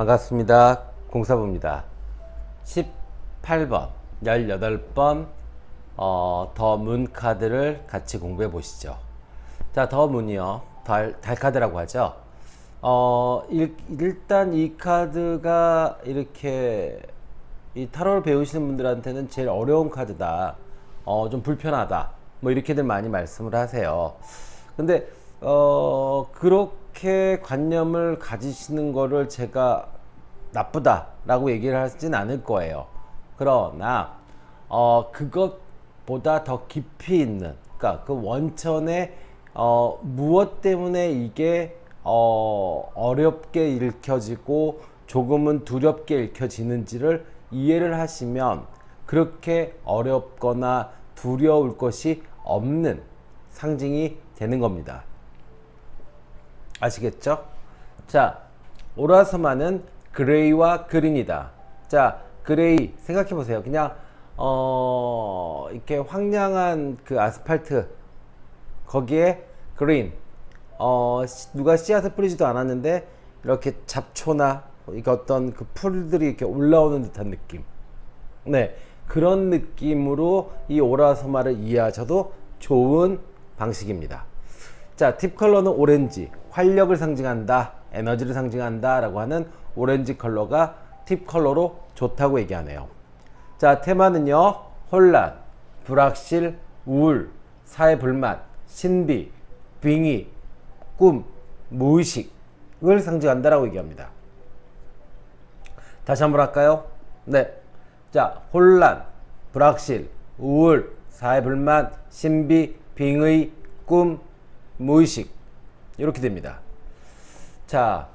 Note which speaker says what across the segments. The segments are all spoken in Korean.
Speaker 1: 반갑습니다. 공사부입니다. 18번, 18번 어, 더문 카드를 같이 공부해 보시죠. 자, 더 문이요. 달, 달 카드라고 하죠. 어, 일, 일단 이 카드가 이렇게 이 타로를 배우시는 분들한테는 제일 어려운 카드다. 어, 좀 불편하다. 뭐 이렇게들 많이 말씀을 하세요. 근데 어, 그렇게 관념을 가지시는 거를 제가 나쁘다라고 얘기를 하진 않을 거예요. 그러나 어, 그것보다 더 깊이 있는, 그러니까 그 원천에 어, 무엇 때문에 이게 어, 어렵게 읽혀지고 조금은 두렵게 읽혀지는지를 이해를 하시면 그렇게 어렵거나 두려울 것이 없는 상징이 되는 겁니다. 아시겠죠? 자, 오라서마는 그레이와 그린이다. 자, 그레이 생각해 보세요. 그냥 어 이렇게 황량한 그 아스팔트 거기에 그린 어 씨- 누가 씨앗을 뿌리지도 않았는데 이렇게 잡초나 이게 어떤 그 풀들이 이렇게 올라오는 듯한 느낌. 네. 그런 느낌으로 이 오라소마를 이해하셔도 좋은 방식입니다. 자, 팁 컬러는 오렌지. 활력을 상징한다. 에너지를 상징한다. 라고 하는 오렌지 컬러가 팁 컬러로 좋다고 얘기하네요. 자, 테마는요. 혼란, 불확실, 우울, 사회 불만, 신비, 빙의, 꿈, 무의식을 상징한다라고 얘기합니다. 다시 한번 할까요? 네. 자, 혼란, 불확실, 우울, 사회 불만, 신비, 빙의, 꿈, 무의식. 이렇게 됩니다. 자,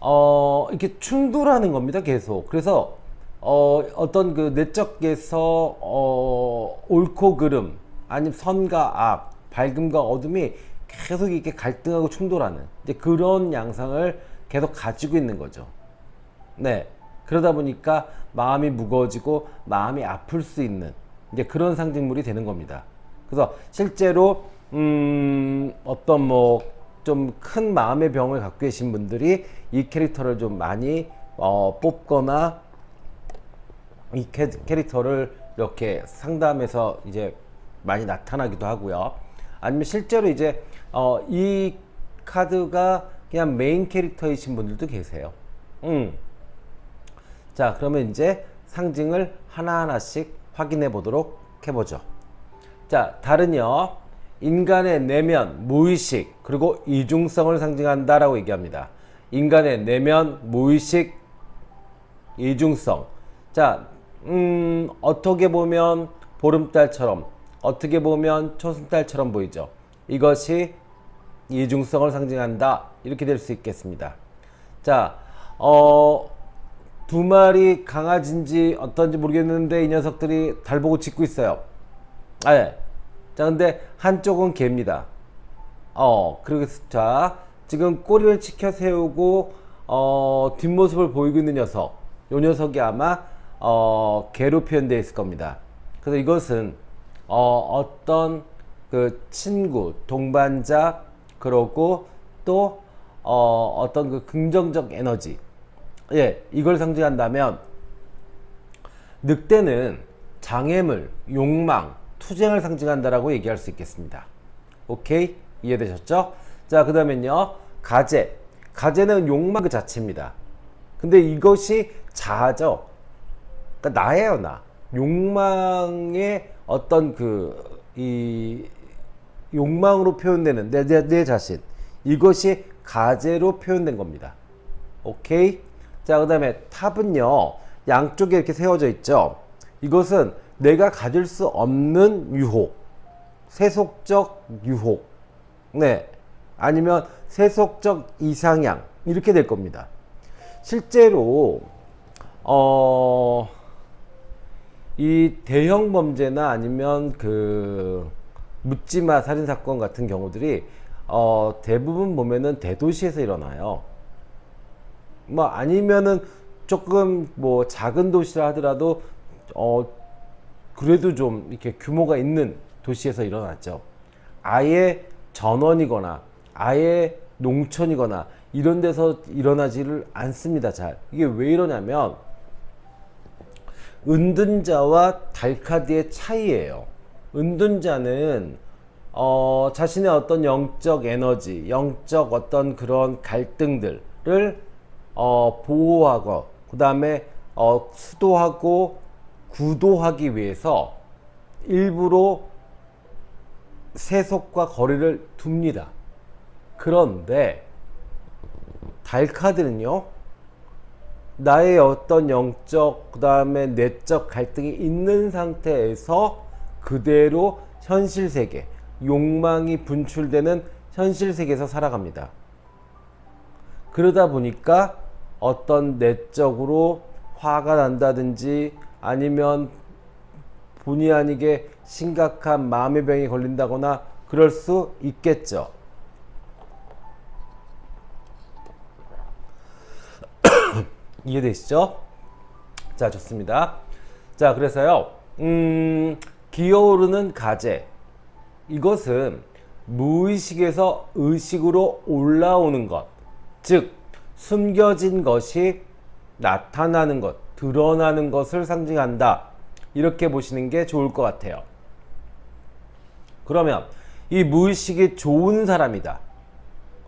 Speaker 1: 어, 이렇게 충돌하는 겁니다, 계속. 그래서, 어, 어떤 그 내적에서, 어, 옳고 그름, 아니면 선과 악, 밝음과 어둠이 계속 이렇게 갈등하고 충돌하는 이제 그런 양상을 계속 가지고 있는 거죠. 네. 그러다 보니까 마음이 무거워지고 마음이 아플 수 있는 이제 그런 상징물이 되는 겁니다. 그래서 실제로 음 어떤 뭐 좀 큰 마음의 병을 갖고 계신 분들이 이 캐릭터를 좀 많이 어 뽑거나 이 캐, 캐릭터를 이렇게 상담에서 이제 많이 나타나기도 하고요. 아니면 실제로 이제 어, 이 카드가 그냥 메인 캐릭터이신 분들도 계세요. 음. 자, 그러면 이제 상징을 하나하나씩 확인해 보도록 해보죠. 자, 달은요, 인간의 내면, 무의식, 그리고 이중성을 상징한다라고 얘기합니다. 인간의 내면, 무의식, 이중성. 자, 음, 어떻게 보면 보름달처럼, 어떻게 보면 초승달처럼 보이죠. 이것이 이중성을 상징한다. 이렇게 될 수 있겠습니다. 자, 어, 두 마리 강아지인지 어떤지 모르겠는데 이 녀석들이 달 보고 짖고 있어요. 아, 예. 자, 근데 한쪽은 개입니다. 어, 그리고 자, 지금 꼬리를 치켜 세우고 어, 뒷모습을 보이고 있는 녀석. 요 녀석이 아마 어, 개로 표현되어 있을 겁니다. 그래서 이것은 어, 어떤 그 친구, 동반자, 그러고 또 어, 어떤 그 긍정적 에너지, 예, 이걸 상징한다면 늑대는 장애물, 욕망, 투쟁을 상징한다라고 얘기할 수 있겠습니다. 오케이? 이해되셨죠? 자, 그 다음엔요. 가재. 가재는 욕망 그 자체입니다. 근데 이것이 자아죠. 그러니까 나예요, 나. 욕망의 어떤 그, 이, 욕망으로 표현되는 내, 내, 내 자신. 이것이 가재로 표현된 겁니다. 오케이? 자, 그 다음에 탑은요, 양쪽에 이렇게 세워져 있죠. 이것은 내가 가질 수 없는 유혹, 세속적 유혹, 네. 아니면 세속적 이상향, 이렇게 될 겁니다. 실제로, 어, 이 대형 범죄나 아니면 그 묻지마 살인 사건 같은 경우들이 어, 대부분 보면은 대도시에서 일어나요. 뭐 아니면은 조금 뭐 작은 도시라 하더라도 어 그래도 좀 이렇게 규모가 있는 도시에서 일어났죠. 아예 전원이거나 아예 농촌이거나 이런 데서 일어나지를 않습니다. 잘 이게 왜 이러냐면 은둔자와 달카드의 차이예요. 은둔자는 어, 자신의 어떤 영적 에너지, 영적 어떤 그런 갈등들을 어, 보호하고 그 다음에 어, 수도하고 구도하기 위해서 일부러 세속과 거리를 둡니다. 그런데 달카드는요, 나의 어떤 영적, 그 다음에 내적 갈등이 있는 상태에서 그대로 현실 세계, 욕망이 분출되는 현실 세계에서 살아갑니다. 그러다 보니까 어떤 내적으로 화가 난다든지 아니면 본의 아니게 심각한 마음의 병이 걸린다거나 그럴 수 있겠죠. 이해되시죠? 자, 좋습니다. 자, 그래서요, 음, 기어오르는 가재. 이것은 무의식에서 의식으로 올라오는 것. 즉, 숨겨진 것이 나타나는 것, 드러나는 것을 상징한다. 이렇게 보시는 게 좋을 것 같아요. 그러면 이 무의식이 좋은 사람이다.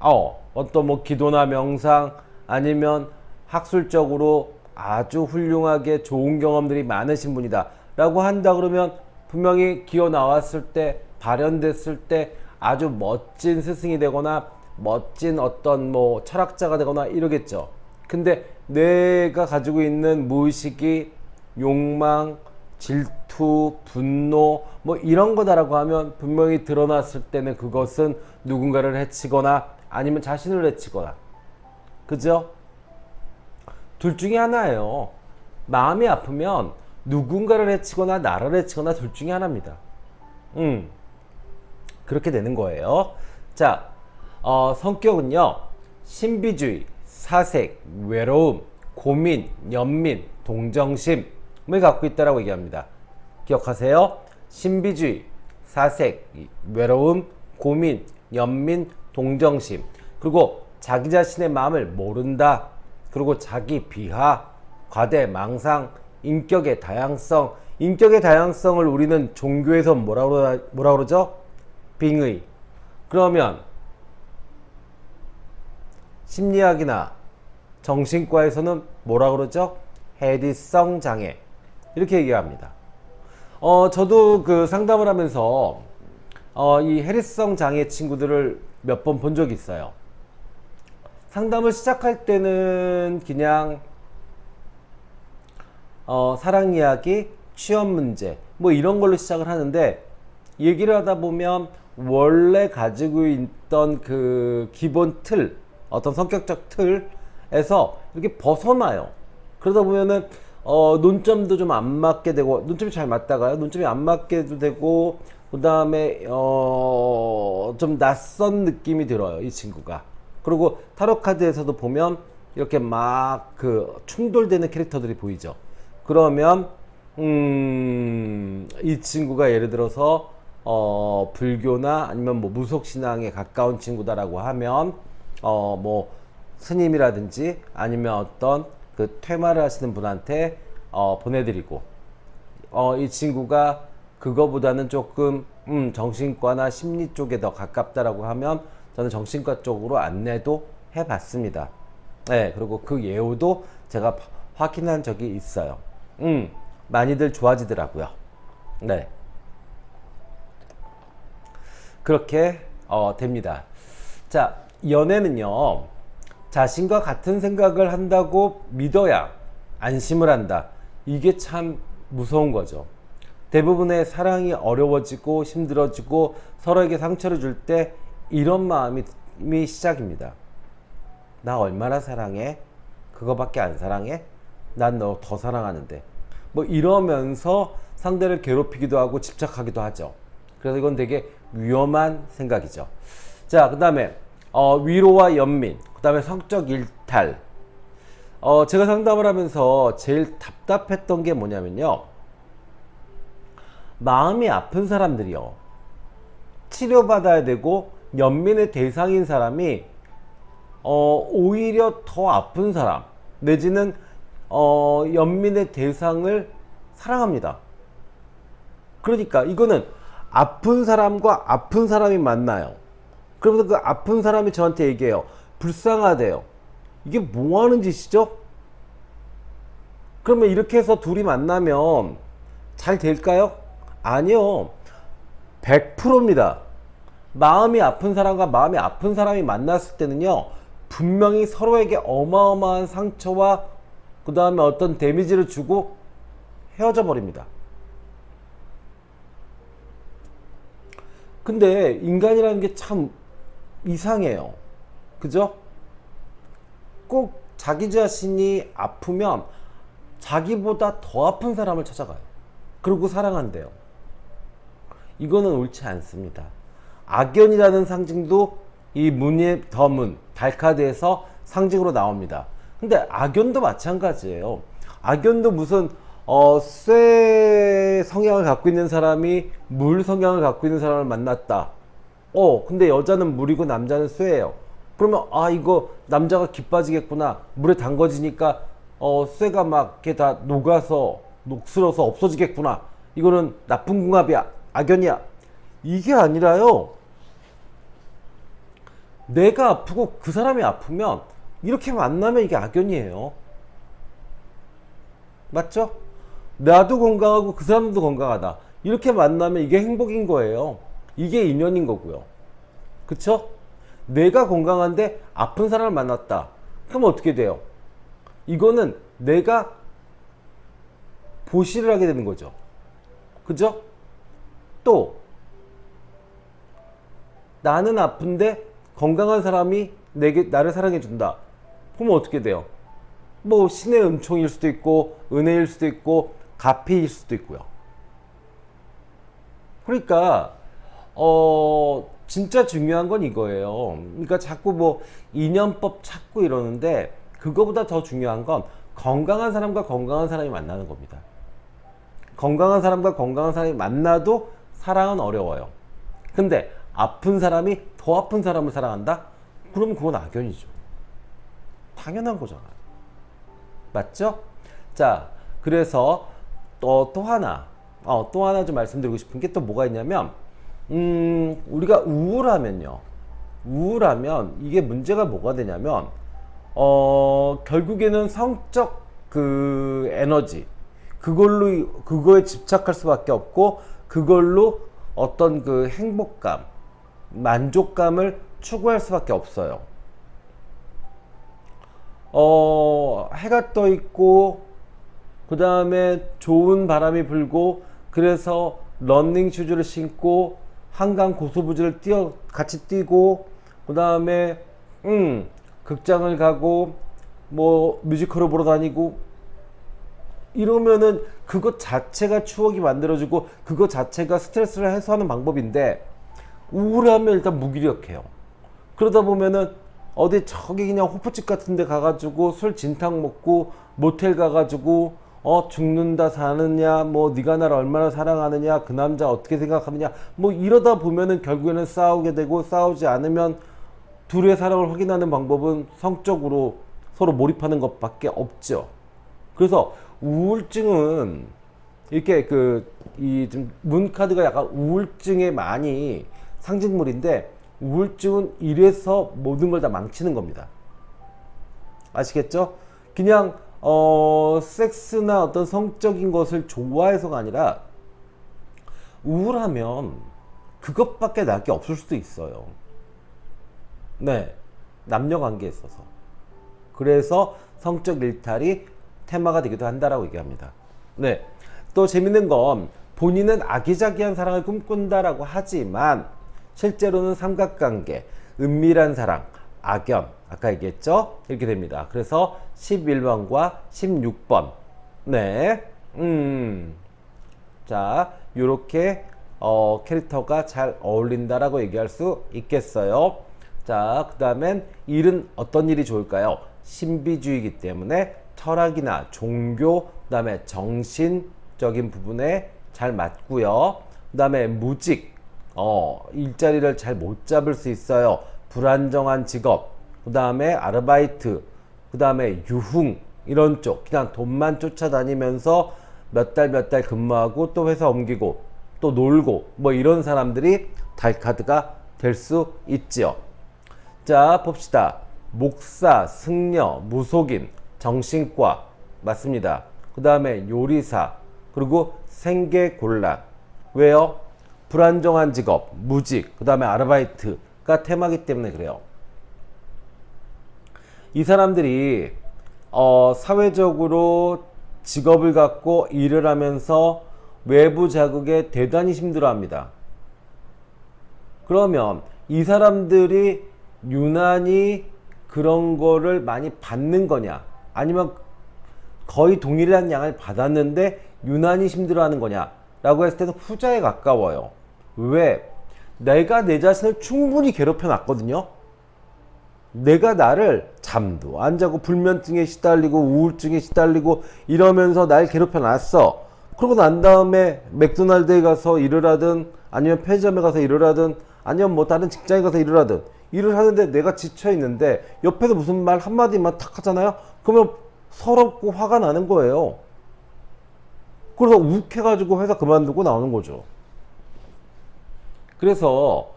Speaker 1: 어, 어떤 뭐 기도나 명상 아니면 학술적으로 아주 훌륭하게 좋은 경험들이 많으신 분이다. 라고 한다 그러면 분명히 기어 나왔을 때, 발현됐을 때 아주 멋진 스승이 되거나 멋진 어떤 뭐 철학자가 되거나 이러겠죠. 근데 내가 가지고 있는 무의식이 욕망, 질투, 분노 뭐 이런 거다라고 하면 분명히 드러났을 때는 그것은 누군가를 해치거나 아니면 자신을 해치거나 그죠? 둘 중에 하나예요. 마음이 아프면 누군가를 해치거나 나를 해치거나 둘 중에 하나입니다. 음. 그렇게 되는 거예요. 자, 어, 성격은요. 신비주의, 사색, 외로움, 고민, 연민, 동정심을 갖고 있다라고 얘기합니다. 기억하세요. 신비주의, 사색, 외로움, 고민, 연민, 동정심. 그리고 자기 자신의 마음을 모른다. 그리고 자기 비하, 과대, 망상, 인격의 다양성. 인격의 다양성을 우리는 종교에서 뭐라 그러 뭐라 그러죠? 빙의. 그러면 심리학이나 정신과에서는 뭐라 그러죠? 해리성 장애. 이렇게 얘기합니다. 어, 저도 그 상담을 하면서 어, 이 해리성 장애 친구들을 몇 번 본 적이 있어요. 상담을 시작할 때는 그냥 어, 사랑 이야기, 취업 문제, 뭐 이런 걸로 시작을 하는데 얘기를 하다 보면 원래 가지고 있던 그 기본 틀, 어떤 성격적 틀에서 이렇게 벗어나요. 그러다 보면은 어, 논점도 좀 안 맞게 되고 논점이 잘 맞다가요. 논점이 안 맞게도 되고 그 다음에 어, 좀 낯선 느낌이 들어요. 이 친구가. 그리고 타로 카드에서도 보면 이렇게 막 그 충돌되는 캐릭터들이 보이죠. 그러면 음, 이 친구가 예를 들어서 어, 불교나 아니면 뭐 무속 신앙에 가까운 친구다라고 하면 어, 뭐 스님이라든지 아니면 어떤 그 퇴마를 하시는 분한테 어, 보내드리고 어, 이 친구가 그거보다는 조금 음, 정신과나 심리 쪽에 더 가깝다라고 하면 저는 정신과 쪽으로 안내도 해봤습니다. 네, 그리고 그 예우도 제가 확인한 적이 있어요. 음, 많이들 좋아지더라고요. 네. 그렇게 어, 됩니다. 자, 연애는요, 자신과 같은 생각을 한다고 믿어야 안심을 한다. 이게 참 무서운 거죠. 대부분의 사랑이 어려워지고 힘들어지고 서로에게 상처를 줄 때 이런 마음이 시작입니다. 나 얼마나 사랑해? 그거밖에 안 사랑해? 난 너 더 사랑하는데. 뭐 이러면서 상대를 괴롭히기도 하고 집착하기도 하죠. 그래서 이건 되게 위험한 생각이죠. 자, 그 다음에 어, 위로와 연민, 그 다음에 성적 일탈. 어, 제가 상담을 하면서 제일 답답했던 게 뭐냐면요. 마음이 아픈 사람들이요. 치료받아야 되고 연민의 대상인 사람이 어, 오히려 더 아픈 사람 내지는 어, 연민의 대상을 사랑합니다. 그러니까 이거는 아픈 사람과 아픈 사람이 만나요. 그러면서 그 아픈 사람이 저한테 얘기해요. 불쌍하대요. 이게 뭐 하는 짓이죠? 그러면 이렇게 해서 둘이 만나면 잘 될까요? 아니요. 100%입니다. 마음이 아픈 사람과 마음이 아픈 사람이 만났을 때는요, 분명히 서로에게 어마어마한 상처와 그 다음에 어떤 데미지를 주고 헤어져 버립니다. 근데 인간이라는 게 참 이상해요. 그죠? 꼭 자기 자신이 아프면 자기보다 더 아픈 사람을 찾아가요. 그리고 사랑한대요. 이거는 옳지 않습니다. 악연이라는 상징도 이 문의 더문 달카드에서 상징으로 나옵니다. 근데 악연도 마찬가지예요. 악연도 무슨 어, 쇠 성향을 갖고 있는 사람이 물 성향을 갖고 있는 사람을 만났다. 어, 근데 여자는 물이고 남자는 쇠예요. 그러면 아 이거 남자가 기 빠지겠구나. 물에 담궈지니까 어, 쇠가 막 이렇게 다 녹아서 녹슬어서 없어지겠구나. 이거는 나쁜 궁합이야. 악연이야. 이게 아니라요. 내가 아프고 그 사람이 아프면 이렇게 만나면 이게 악연이에요. 맞죠? 나도 건강하고 그 사람도 건강하다. 이렇게 만나면 이게 행복인 거예요. 이게 인연인 거고요. 그쵸? 내가 건강한데 아픈 사람을 만났다. 그럼 어떻게 돼요? 이거는 내가 보시를 하게 되는 거죠. 그죠? 또, 나는 아픈데 건강한 사람이 내게, 나를 사랑해 준다. 그러면 어떻게 돼요? 뭐, 신의 은총일 수도 있고, 은혜일 수도 있고, 가피일 수도 있고요. 그러니까, 어, 진짜 중요한 건 이거예요. 그러니까 자꾸 뭐, 인연법 찾고 이러는데, 그거보다 더 중요한 건 건강한 사람과 건강한 사람이 만나는 겁니다. 건강한 사람과 건강한 사람이 만나도 사랑은 어려워요. 근데 아픈 사람이 더 아픈 사람을 사랑한다? 그러면 그건 악연이죠. 당연한 거잖아요. 맞죠? 자, 그래서 또, 또 하나, 어, 또 하나 좀 말씀드리고 싶은 게 또 뭐가 있냐면, 음, 우리가 우울하면요. 우울하면 이게 문제가 뭐가 되냐면, 어, 결국에는 성적 그 에너지, 그걸로, 그거에 집착할 수밖에 없고, 그걸로 어떤 그 행복감, 만족감을 추구할 수밖에 없어요. 어, 해가 떠 있고, 그 다음에 좋은 바람이 불고, 그래서 런닝 슈즈를 신고, 한강 고소부지를 뛰어, 같이 뛰고, 그 다음에, 음, 극장을 가고, 뭐, 뮤지컬을 보러 다니고, 이러면은 그것 자체가 추억이 만들어지고, 그것 자체가 스트레스를 해소하는 방법인데, 우울하면 일단 무기력해요. 그러다 보면은 어디 저기 그냥 호프집 같은 데 가가지고 술 진탕 먹고 모텔 가가지고 어 죽는다 사느냐 뭐 네가 나를 얼마나 사랑하느냐 그 남자 어떻게 생각하느냐 뭐 이러다 보면은 결국에는 싸우게 되고 싸우지 않으면 둘의 사랑을 확인하는 방법은 성적으로 서로 몰입하는 것밖에 없죠. 그래서 우울증은 이렇게 그 이 좀 문카드가 약간 우울증에 많이 상징물인데 우울증은 이래서 모든 걸 다 망치는 겁니다. 아시겠죠? 그냥 어 섹스나 어떤 성적인 것을 좋아해서가 아니라 우울하면 그것밖에 날 게 없을 수도 있어요. 네. 남녀 관계에 있어서. 그래서 성적 일탈이 테마가 되기도 한다라고 얘기합니다. 네. 또 재밌는 건 본인은 아기자기한 사랑을 꿈꾼다라고 하지만 실제로는 삼각관계, 은밀한 사랑, 악연, 아까 얘기했죠? 이렇게 됩니다. 그래서 11번과 16번. 네. 음. 자, 요렇게 어, 캐릭터가 잘 어울린다라고 얘기할 수 있겠어요. 자, 그 다음엔 일은 어떤 일이 좋을까요? 신비주의이기 때문에 철학이나 종교, 그 다음에 정신적인 부분에 잘 맞고요. 그 다음에 무직, 어, 일자리를 잘 못 잡을 수 있어요. 불안정한 직업, 그 그 다음에 아르바이트, 그 다음에 유흥 이런 쪽 그냥 돈만 쫓아다니면서 몇 달 몇 달 근무하고 또 회사 옮기고 또 놀고 뭐 이런 사람들이 달카드가 될 수 있지요. 자 봅시다. 목사, 승려, 무속인, 정신과 맞습니다. 그 다음에 요리사 그리고 생계곤란 왜요? 불안정한 직업, 무직, 그 다음에 아르바이트가 테마기 때문에 그래요. 이 사람들이 어, 사회적으로 직업을 갖고 일을 하면서 외부 자극에 대단히 힘들어합니다. 그러면 이 사람들이 유난히 그런 거를 많이 받는 거냐? 아니면 거의 동일한 양을 받았는데 유난히 힘들어하는 거냐? 라고 했을 때는 후자에 가까워요. 왜? 내가 내 자신을 충분히 괴롭혀 놨거든요. 내가 나를 잠도 안 자고 불면증에 시달리고 우울증에 시달리고 이러면서 날 괴롭혀 놨어. 그러고 난 다음에 맥도날드에 가서 일을 하든 아니면 편의점에 가서 일을 하든 아니면 뭐 다른 직장에 가서 일을 하든 일을 하는데 내가 지쳐 있는데 옆에서 무슨 말 한마디만 탁 하잖아요. 그러면 서럽고 화가 나는 거예요. 그래서 욱해가지고 회사 그만두고 나오는 거죠. 그래서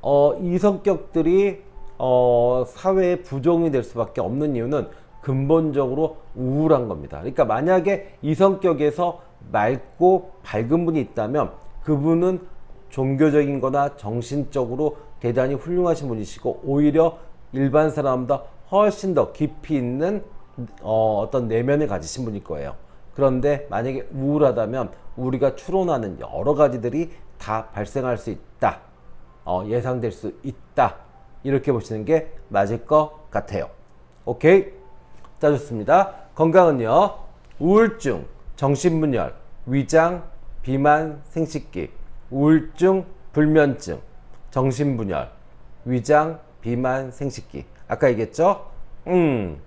Speaker 1: 어, 이 성격들이 어, 사회의 부종이 될 수밖에 없는 이유는 근본적으로 우울한 겁니다. 그러니까 만약에 이 성격에서 맑고 밝은 분이 있다면 그분은 종교적인 거나 정신적으로 대단히 훌륭하신 분이시고 오히려 일반 사람보다 훨씬 더 깊이 있는 어, 어떤 내면을 가지신 분일 거예요. 그런데 만약에 우울하다면 우리가 추론하는 여러 가지들이 다 발생할 수 있다. 어, 예상될 수 있다. 이렇게 보시는 게 맞을 것 같아요. 오케이? 자, 좋습니다. 건강은요, 우울증, 정신분열, 위장, 비만, 생식기, 우울증, 불면증, 정신분열, 위장, 비만, 생식기. 아까 얘기했죠? 음.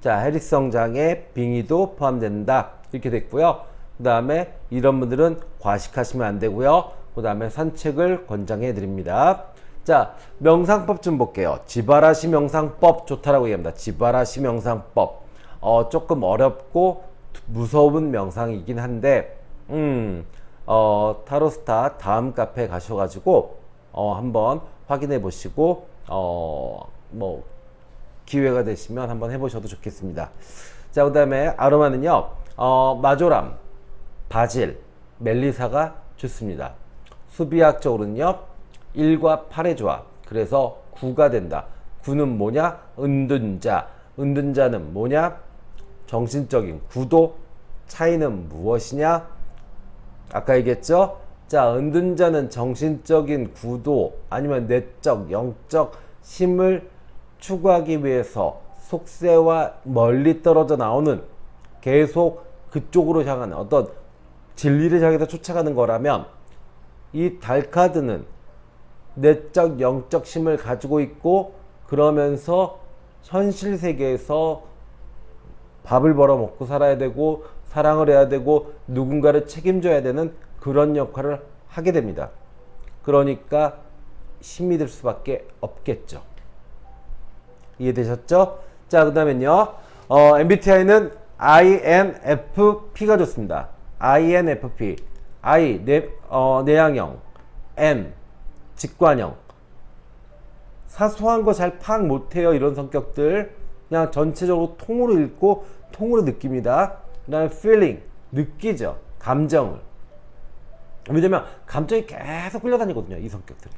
Speaker 1: 자, 해리성 장애, 빙의도 포함된다. 이렇게 됐고요. 그 다음에 이런 분들은 과식하시면 안 되고요. 그 다음에 산책을 권장해 드립니다. 자, 명상법 좀 볼게요. 지바라시 명상법 좋다라고 얘기합니다. 지바라시 명상법. 어, 조금 어렵고 무서운 명상이긴 한데, 음, 어, 타로스타 다음 카페 가셔가지고, 어, 한번 확인해 보시고, 어, 뭐, 기회가 되시면 한번 해보셔도 좋겠습니다. 자, 그 다음에 아로마는요, 어, 마조람, 바질, 멜리사가 좋습니다. 수비학적으로는요, 1과 8의 조합. 그래서 9가 된다. 9는 뭐냐? 은둔자. 은둔자는 뭐냐? 정신적인 구도. 차이는 무엇이냐? 아까 얘기했죠? 자, 은둔자는 정신적인 구도 아니면 내적, 영적 힘을 추구하기 위해서 속세와 멀리 떨어져 나오는 계속 그쪽으로 향하는 어떤 진리를 향해서 쫓아가는 거라면 이 달카드는 내적 영적 힘을 가지고 있고 그러면서 현실 세계에서 밥을 벌어 먹고 살아야 되고 사랑을 해야 되고 누군가를 책임져야 되는 그런 역할을 하게 됩니다. 그러니까 힘이 들 수밖에 없겠죠. 이해되셨죠? 자, 그 다음엔요. 어, MBTI는 INFP가 좋습니다. INFP. I, 내, 어, 내향형. N, 직관형. 사소한 거 잘 파악 못해요. 이런 성격들. 그냥 전체적으로 통으로 읽고 통으로 느낍니다. 그 다음에 feeling. 느끼죠. 감정을. 왜냐면 감정이 계속 끌려다니거든요. 이 성격들이.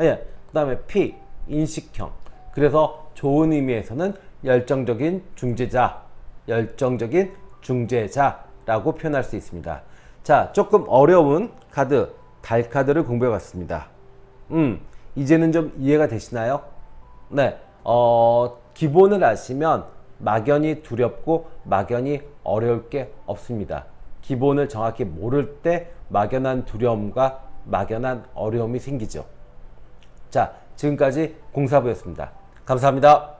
Speaker 1: 예. 그 다음에 P, 인식형. 그래서 좋은 의미에서는 열정적인 중재자, 열정적인 중재자라고 표현할 수 있습니다. 자, 조금 어려운 카드, 달 카드를 공부해 봤습니다. 음, 이제는 좀 이해가 되시나요? 네, 어, 기본을 아시면 막연히 두렵고 막연히 어려울 게 없습니다. 기본을 정확히 모를 때 막연한 두려움과 막연한 어려움이 생기죠. 자, 지금까지 공사부였습니다. 감사합니다.